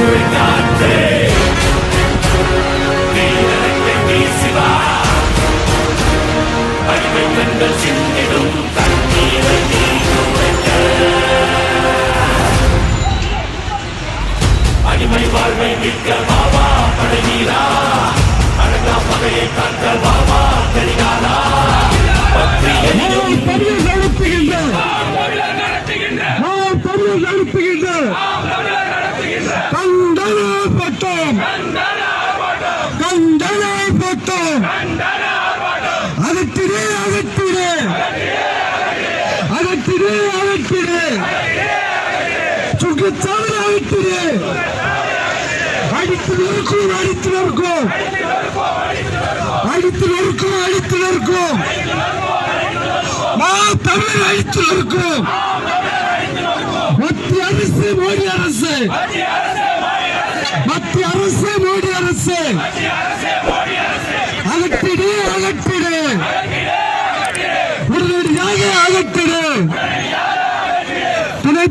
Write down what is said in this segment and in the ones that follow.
நான் தமிழ் நடத்துகின்ற நான் தமிழ் நடத்துகின்ற கண்டன அகற்றிடு அகற்றிடு அகற்றிடு அகற்றிடு சுற்றுச்சாலை அகற்றிடு அடித்து நொறுக்கும் அடித்து நொறுக்கும் அடித்து நொறுக்கும் அடித்து நொறுக்கும் மா தமிழ் அடித்து நொறுக்கும் மத்திய அரசு மோடி அரசு. மத்திய அரசு மோடி அரசு அகற்றிடு அகற்றிடு உடனடியாக அகற்றிடு துணை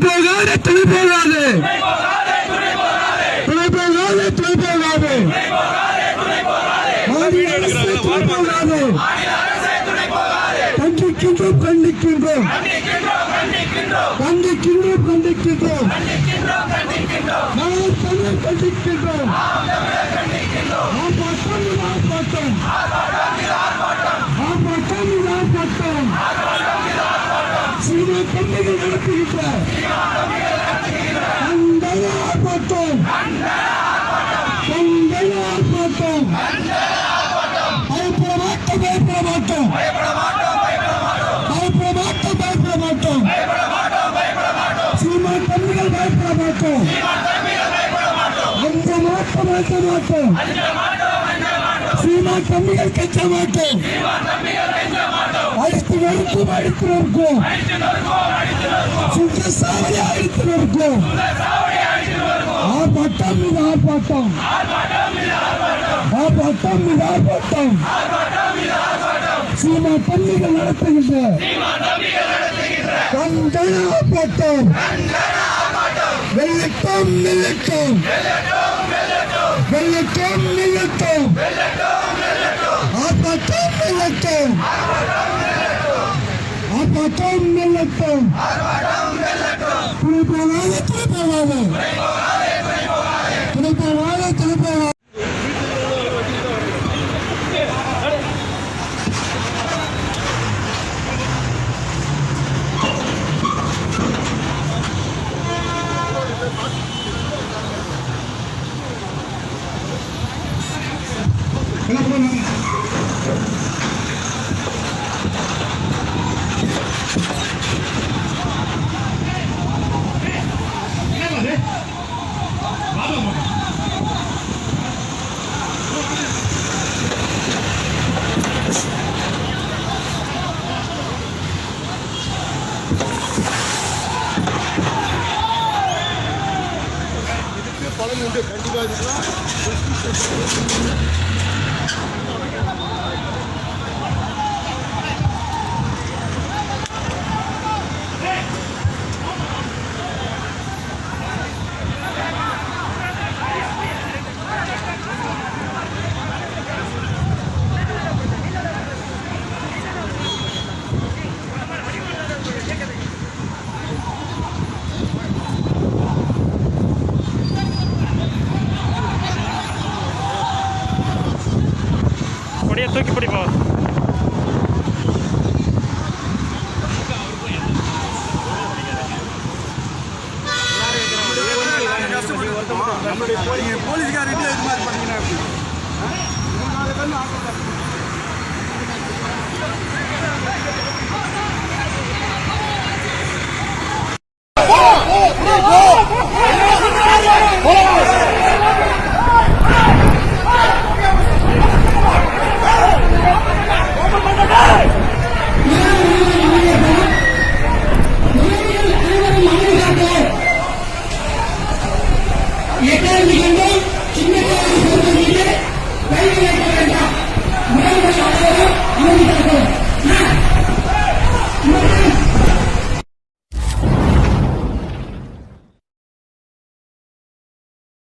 போகாது துணை போகாது துணை போகாது துணை அரசு துணை போகாது கண்டிக்கின்றோம் கண்டிக்கின்றோம். கண்டிக்கின்றோம் கண்டிக்கின்றோம். நான் தமிழ் கண்டிக்கின்றோம் ஆர்ப்பாட்டம் இது ஆர்ப்பாட்டம் ஆர்ப்பாட்டம் இது ஆர்ப்பாட்டம் சீன கண்ணிகள் நடத்துகின்ற கண்டன ஆர்ப்பாட்டம் கண்டன ஆர்ப்பாட்டம் பயப்பட மாட்டோம் பயப்பட மாட்டோம் பயப்பட மாட்டோம் பயப்பட மாட்டோம் சீமா கண்ணிகள் பயப்பட மாட்டோம் அஞ்ச மாட்டோம் அஞ்ச மாட்டோம் சீமா கண்ணிகள் கெஞ்ச மாட்டோம் அடித்து நொறுக்கும் அடித்து நொறுக்கும் சுற்ற சாவடி அடித்து நொறுக்கும் ஆர்ப்பாட்டம் இது ஆர்ப்பாட்டம் ஆர்ப்பாட்டம் இது ஆர்ப்பாட்டம் சீமா பள்ளிகள் நடத்துகின்ற கண்டன ஆர்ப்பாட்டம் வெள்ளட்டம் வெள்ளட்டம் வெள்ளட்டம் வெள்ளட்டம் ஆர்ப்பாட்டம் வெள்ளட்டம் ஆர்ப்பாட்டம் வெள்ளட்டம் துணை போகாத Stück, ein lieber Stück. அப்படியே தூக்கி பிடிப்போம். போலீஸ்காரிட்டு இது மாதிரி பண்ணீங்கன்னா ذلك الباب